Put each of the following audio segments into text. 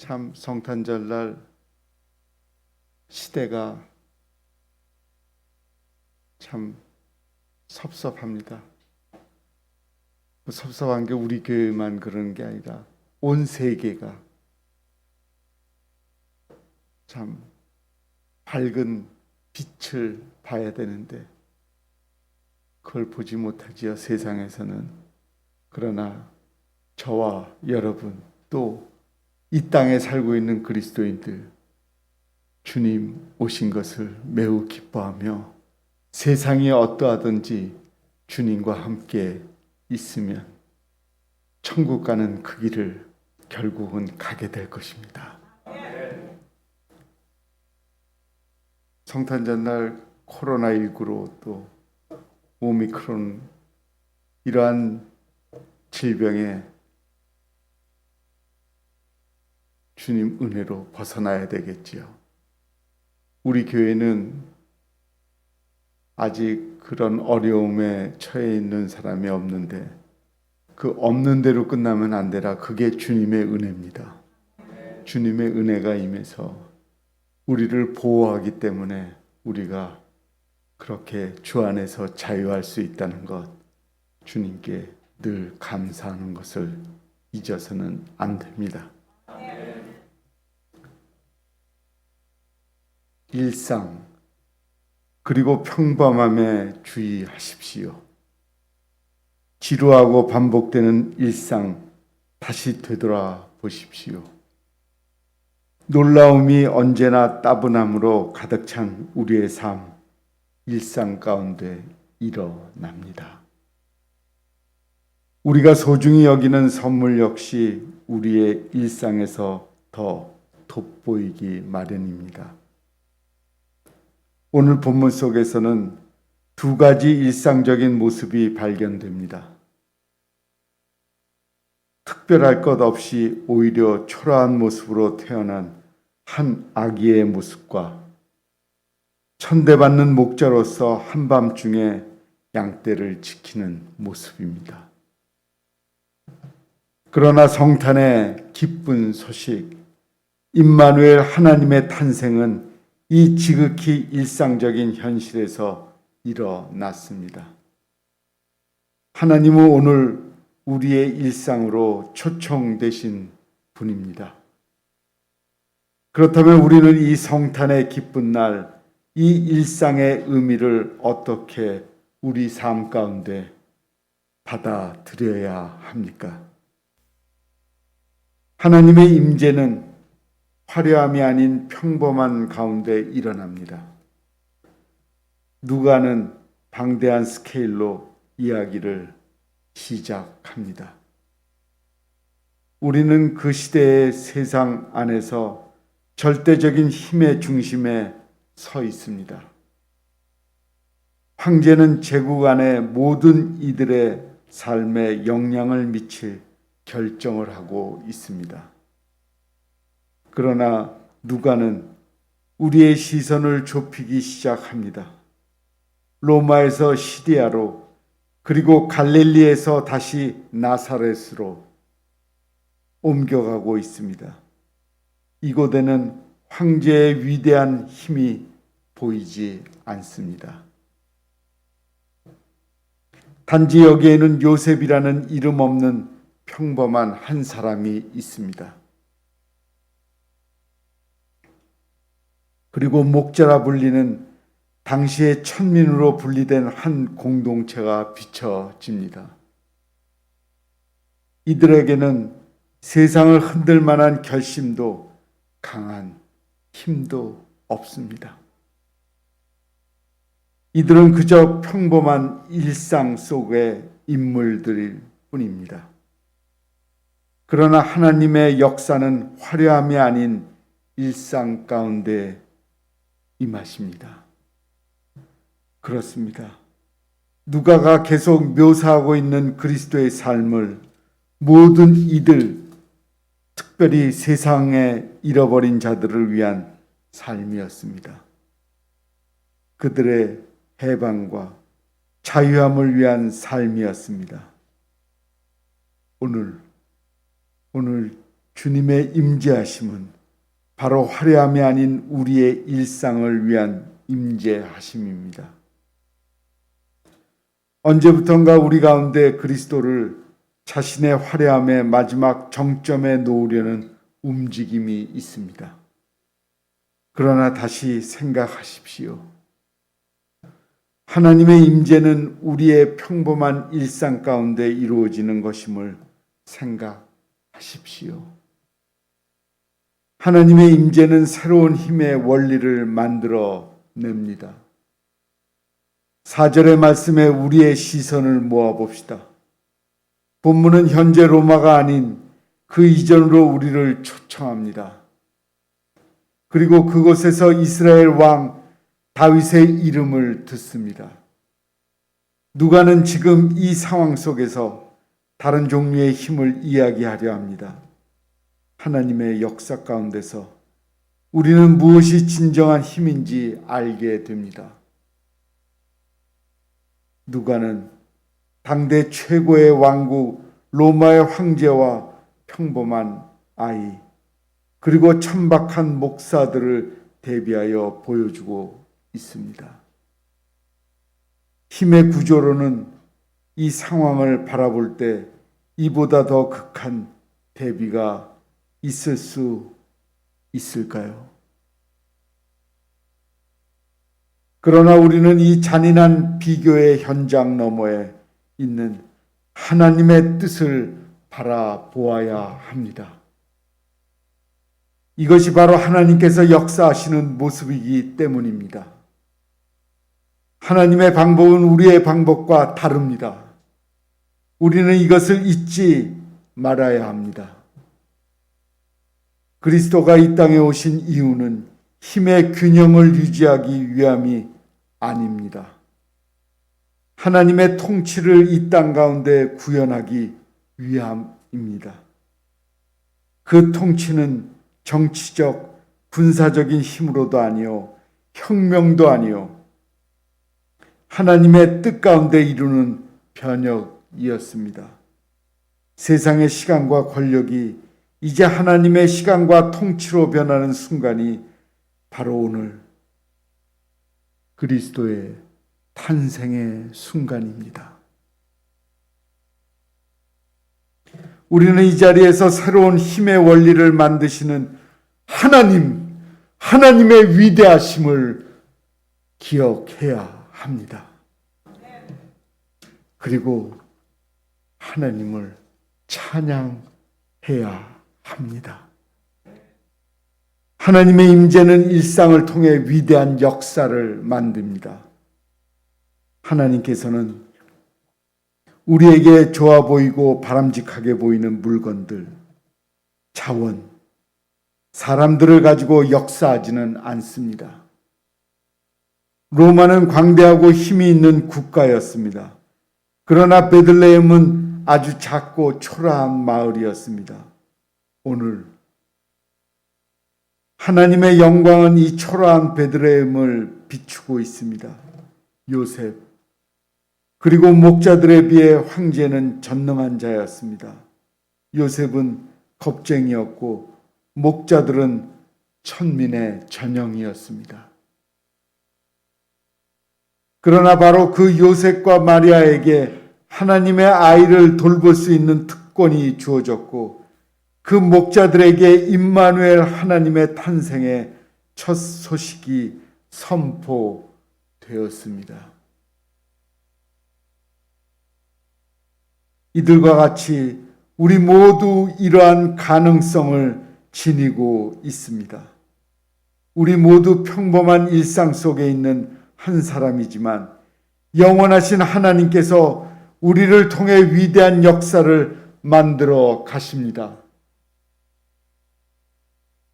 참 성탄절날 시대가 참 섭섭합니다. 그 섭섭한 게 우리 교회만 그런 게 아니라 온 세계가 참 밝은 빛을 봐야 되는데 그걸 보지 못하지요 세상에서는 그러나 저와 여러분 또 이 땅에 살고 있는 그리스도인들 주님 오신 것을 매우 기뻐하며 세상이 어떠하든지 주님과 함께 있으면 천국 가는 그 길을 결국은 가게 될 것입니다. 성탄절날 코로나19로 또 오미크론 이러한 질병에 주님 은혜로 벗어나야 되겠지요. 우리 교회는 아직 그런 어려움에 처해 있는 사람이 없는데 그 없는 대로 끝나면 안 되라 그게 주님의 은혜입니다. 주님의 은혜가 임해서 우리를 보호하기 때문에 우리가 그렇게 주 안에서 자유할 수 있다는 것 주님께 늘 감사하는 것을 잊어서는 안 됩니다. 일상 그리고 평범함에 주의하십시오. 지루하고 반복되는 일상 다시 되돌아 보십시오. 놀라움이 언제나 따분함으로 가득 찬 우리의 삶, 일상 가운데 일어납니다. 우리가 소중히 여기는 선물 역시 우리의 일상에서 더 돋보이기 마련입니다. 오늘 본문 속에서는 두 가지 일상적인 모습이 발견됩니다. 특별할 것 없이 오히려 초라한 모습으로 태어난 한 아기의 모습과 천대받는 목자로서 한밤중에 양떼를 지키는 모습입니다. 그러나 성탄의 기쁜 소식, 임마누엘 하나님의 탄생은 이 지극히 일상적인 현실에서 일어났습니다. 하나님은 오늘 우리의 일상으로 초청되신 분입니다. 그렇다면 우리는 이 성탄의 기쁜 날, 이 일상의 의미를 어떻게 우리 삶 가운데 받아들여야 합니까? 하나님의 임재는 화려함이 아닌 평범한 가운데 일어납니다. 누가는 방대한 스케일로 이야기를 시작합니다. 우리는 그 시대의 세상 안에서 절대적인 힘의 중심에 서 있습니다. 황제는 제국 안의 모든 이들의 삶에 영향을 미칠 결정을 하고 있습니다. 그러나 누가는 우리의 시선을 좁히기 시작합니다. 로마에서 시리아로 그리고 갈릴리에서 다시 나사렛으로 옮겨가고 있습니다. 이곳에는 황제의 위대한 힘이 보이지 않습니다. 단지 여기에는 요셉이라는 이름 없는 평범한 한 사람이 있습니다. 그리고 목자라 불리는 당시의 천민으로 분리된 한 공동체가 비춰집니다. 이들에게는 세상을 흔들 만한 결심도 강한 힘도 없습니다. 이들은 그저 평범한 일상 속의 인물들일 뿐입니다. 그러나 하나님의 역사는 화려함이 아닌 일상 가운데 임하십니다. 그렇습니다. 누가가 계속 묘사하고 있는 그리스도의 삶을 모든 이들, 특별히 세상에 잃어버린 자들을 위한 삶이었습니다. 그들의 해방과 자유함을 위한 삶이었습니다. 오늘, 오늘 주님의 임재하심은 바로 화려함이 아닌 우리의 일상을 위한 임재하심입니다. 언제부턴가 우리 가운데 그리스도를 자신의 화려함의 마지막 정점에 놓으려는 움직임이 있습니다. 그러나 다시 생각하십시오. 하나님의 임재는 우리의 평범한 일상 가운데 이루어지는 것임을 생각하십시오. 하나님의 임재는 새로운 힘의 원리를 만들어 냅니다. 사절의 말씀에 우리의 시선을 모아 봅시다. 본문은 현재 로마가 아닌 그 이전으로 우리를 초청합니다. 그리고 그곳에서 이스라엘 왕 다윗의 이름을 듣습니다. 누가는 지금 이 상황 속에서 다른 종류의 힘을 이야기하려 합니다. 하나님의 역사 가운데서 우리는 무엇이 진정한 힘인지 알게 됩니다. 누가는 당대 최고의 왕국 로마의 황제와 평범한 아이 그리고 천박한 목사들을 대비하여 보여주고 있습니다. 힘의 구조로는 이 상황을 바라볼 때 이보다 더 극한 대비가 있을 수 있을까요? 그러나 우리는 이 잔인한 비교의 현장 너머에 있는 하나님의 뜻을 바라보아야 합니다. 이것이 바로 하나님께서 역사하시는 모습이기 때문입니다. 하나님의 방법은 우리의 방법과 다릅니다. 우리는 이것을 잊지 말아야 합니다. 그리스도가 이 땅에 오신 이유는 힘의 균형을 유지하기 위함이 아닙니다. 하나님의 통치를 이 땅 가운데 구현하기 위함입니다. 그 통치는 정치적, 군사적인 힘으로도 아니요, 혁명도 아니요, 하나님의 뜻 가운데 이루는 변혁이었습니다. 세상의 시간과 권력이 이제 하나님의 시간과 통치로 변하는 순간이 바로 오늘 그리스도의 탄생의 순간입니다. 우리는 이 자리에서 새로운 힘의 원리를 만드시는 하나님, 하나님의 위대하심을 기억해야 합니다. 그리고 하나님을 찬양해야 합니다. 하나님의 임재는 일상을 통해 위대한 역사를 만듭니다. 하나님께서는 우리에게 좋아 보이고 바람직하게 보이는 물건들, 자원, 사람들을 가지고 역사하지는 않습니다. 로마는 광대하고 힘이 있는 국가였습니다. 그러나 베들레헴은 아주 작고 초라한 마을이었습니다. 오늘 하나님의 영광은 이 초라한 베들레헴을 비추고 있습니다. 요셉 그리고 목자들에 비해 황제는 전능한 자였습니다. 요셉은 겁쟁이였고 목자들은 천민의 전형이었습니다. 그러나 바로 그 요셉과 마리아에게 하나님의 아이를 돌볼 수 있는 특권이 주어졌고 그 목자들에게 임마누엘 하나님의 탄생의 첫 소식이 선포되었습니다. 이들과 같이 우리 모두 이러한 가능성을 지니고 있습니다. 우리 모두 평범한 일상 속에 있는 한 사람이지만 영원하신 하나님께서 우리를 통해 위대한 역사를 만들어 가십니다.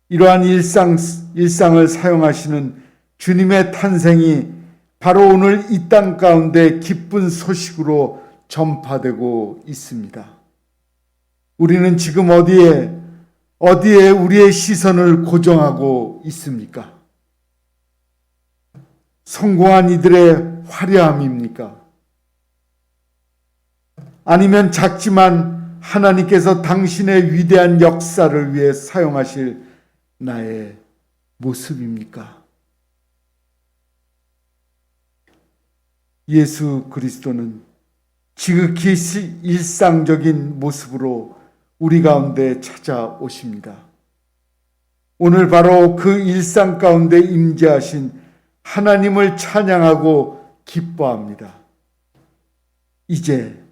이러한 일상, 일상을 사용하시는 주님의 탄생이 바로 오늘 이 땅 가운데 기쁜 소식으로 전파되고 있습니다. 우리는 지금 어디에, 어디에 우리의 시선을 고정하고 있습니까? 성공한 이들의 화려함입니까? 아니면 작지만 하나님께서 당신의 위대한 역사를 위해 사용하실 나의 모습입니까? 예수 그리스도는 지극히 시- 일상적인 모습으로 우리 가운데 찾아오십니다. 오늘 바로 그 일상 가운데 임재하신 하나님을 찬양하고 기뻐합니다. 이제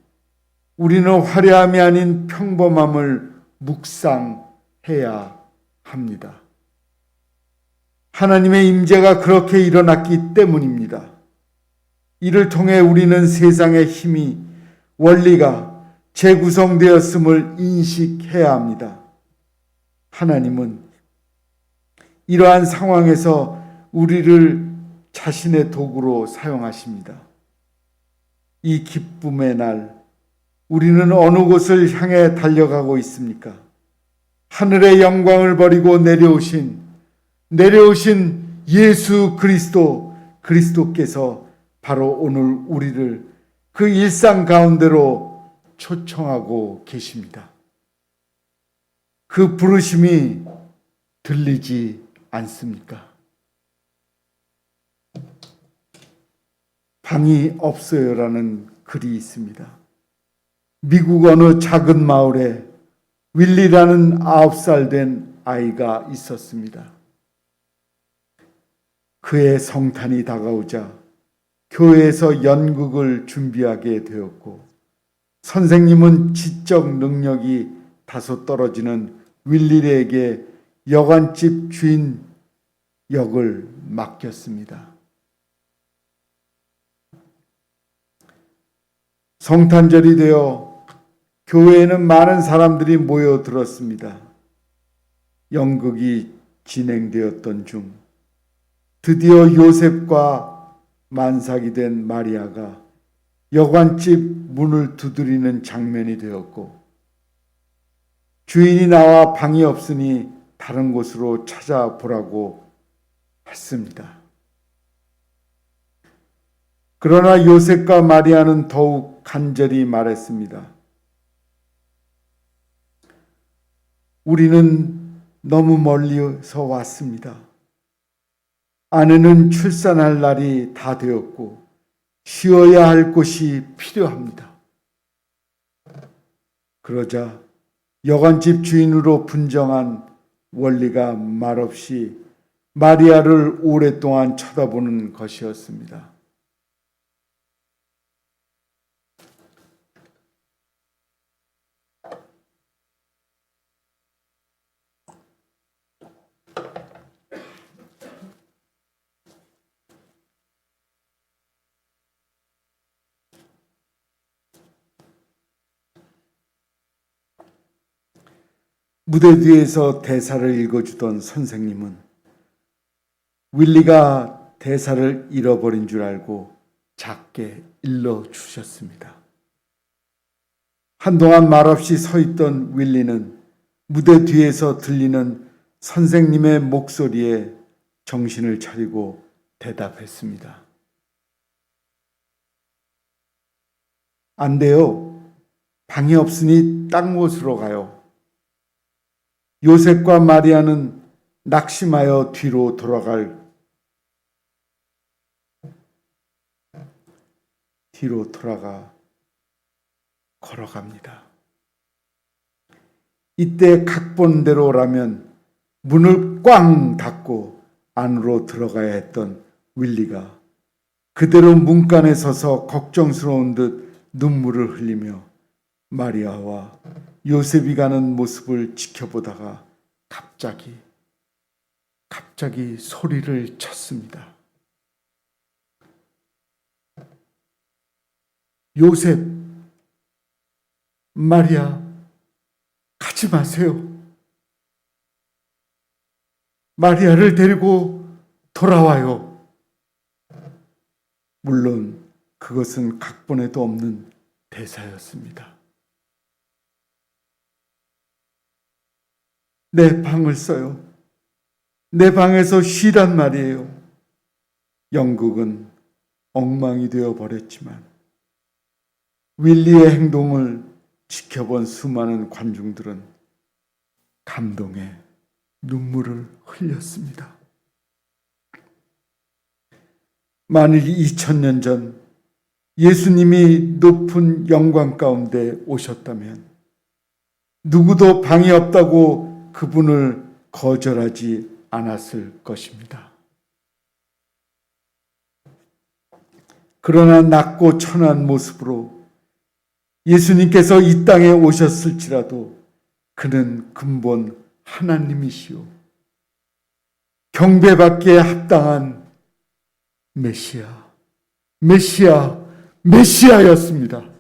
우리는 화려함이 아닌 평범함을 묵상해야 합니다. 하나님의 임재가 그렇게 일어났기 때문입니다. 이를 통해 우리는 세상의 힘이 원리가 재구성되었음을 인식해야 합니다. 하나님은 이러한 상황에서 우리를 자신의 도구로 사용하십니다. 이 기쁨의 날, 우리는 어느 곳을 향해 달려가고 있습니까? 하늘의 영광을 버리고 내려오신, 내려오신 예수 그리스도, 그리스도께서 바로 오늘 우리를 그 일상 가운데로 초청하고 계십니다. 그 부르심이 들리지 않습니까? 방이 없어요라는 글이 있습니다. 미국 어느 작은 마을에 윌리라는 아홉 살 된 아이가 있었습니다. 그의 성탄이 다가오자 교회에서 연극을 준비하게 되었고 선생님은 지적 능력이 다소 떨어지는 윌리에게 여관집 주인 역을 맡겼습니다. 성탄절이 되어 교회에는 많은 사람들이 모여들었습니다. 연극이 진행되었던 중 드디어 요셉과 만삭이 된 마리아가 여관집 문을 두드리는 장면이 되었고 주인이 나와 방이 없으니 다른 곳으로 찾아보라고 했습니다. 그러나 요셉과 마리아는 더욱 간절히 말했습니다. 우리는 너무 멀리서 왔습니다. 아내는 출산할 날이 다 되었고 쉬어야 할 곳이 필요합니다. 그러자 여관집 주인으로 분정한 원리가 말없이 마리아를 오랫동안 쳐다보는 것이었습니다. 무대 뒤에서 대사를 읽어주던 선생님은 윌리가 대사를 잃어버린 줄 알고 작게 일러주셨습니다. 한동안 말없이 서 있던 윌리는 무대 뒤에서 들리는 선생님의 목소리에 정신을 차리고 대답했습니다. 안 돼요. 방이 없으니 딴 곳으로 가요. 요셉과 마리아는 낙심하여 뒤로 돌아갈 뒤로 돌아가 걸어갑니다. 이때 각본대로라면 문을 꽝 닫고 안으로 들어가야 했던 윌리가 그대로 문간에 서서 걱정스러운 듯 눈물을 흘리며 마리아와 요셉이 가는 모습을 지켜보다가 갑자기 갑자기 소리를 쳤습니다. 요셉, 마리아, 가지 마세요. 마리아를 데리고 돌아와요. 물론 그것은 각본에도 없는 대사였습니다. 내 방을 써요. 내 방에서 쉬란 말이에요. 영국은 엉망이 되어 버렸지만 윌리의 행동을 지켜본 수많은 관중들은 감동에 눈물을 흘렸습니다. 만일 2000년 전 예수님이 높은 영광 가운데 오셨다면 누구도 방이 없다고 그분을 거절하지 않았을 것입니다. 그러나 낮고 천한 모습으로 예수님께서 이 땅에 오셨을지라도 그는 근본 하나님이시오. 경배받기에 합당한 메시아, 메시아, 메시아였습니다.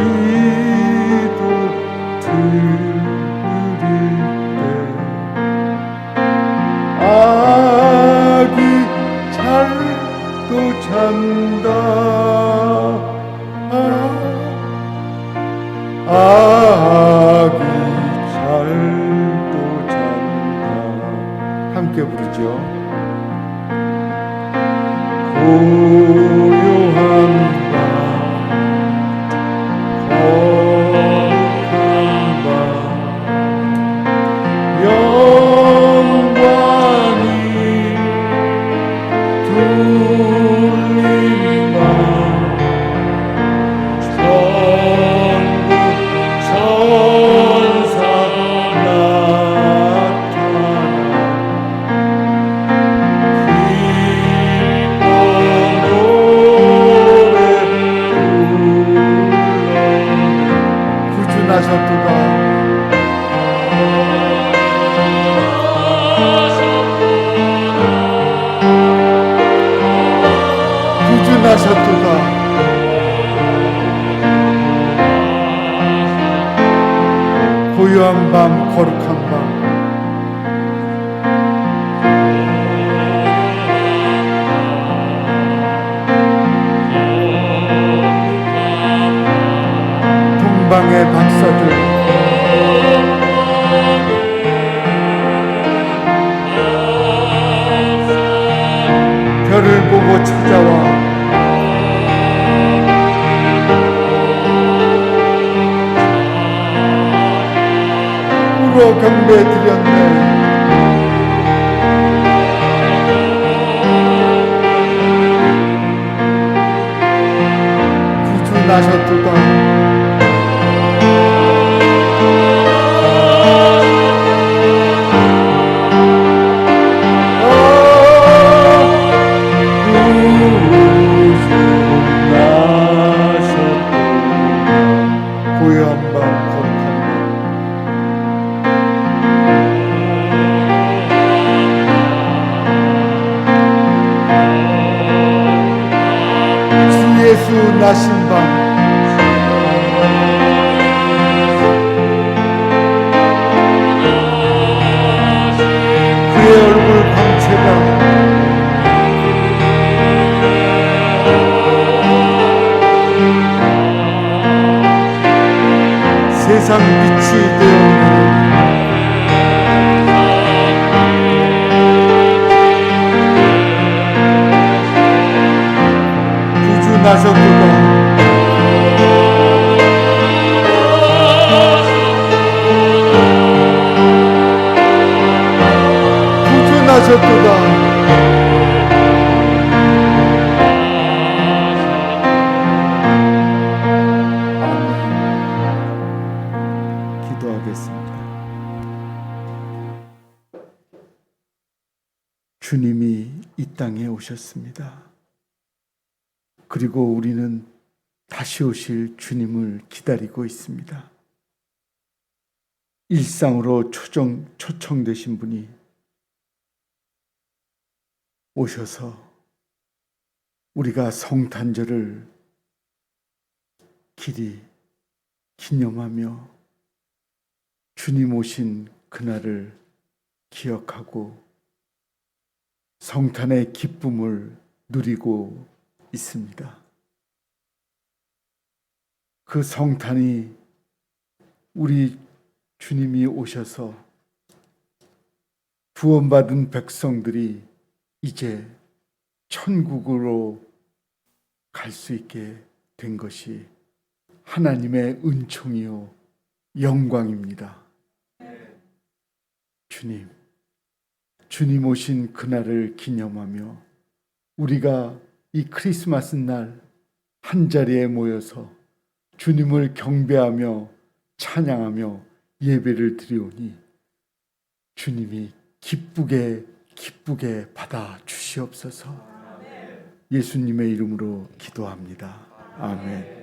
기도 드 동방의 박사들 나셨도다. 아멘. 기도하겠습니다. 주님이 이 땅에 오셨습니다. 그리고 우리는 오실 주님을 기다리고 있습니다. 일상으로 초정, 초청되신 분이 오셔서 우리가 성탄절을 길이 기념하며 주님 오신 그날을 기억하고 성탄의 기쁨을 누리고 있습니다. 그 성탄이 우리 주님이 오셔서 구원받은 백성들이 이제 천국으로 갈 수 있게 된 것이 하나님의 은총이요 영광입니다. 주님, 주님 오신 그날을 기념하며 우리가 이 크리스마스 날 한 자리에 모여서 주님을 경배하며 찬양하며 예배를 드리오니 주님이 기쁘게 기쁘게 받아 주시옵소서. 예수님의 이름으로 기도합니다. 아멘.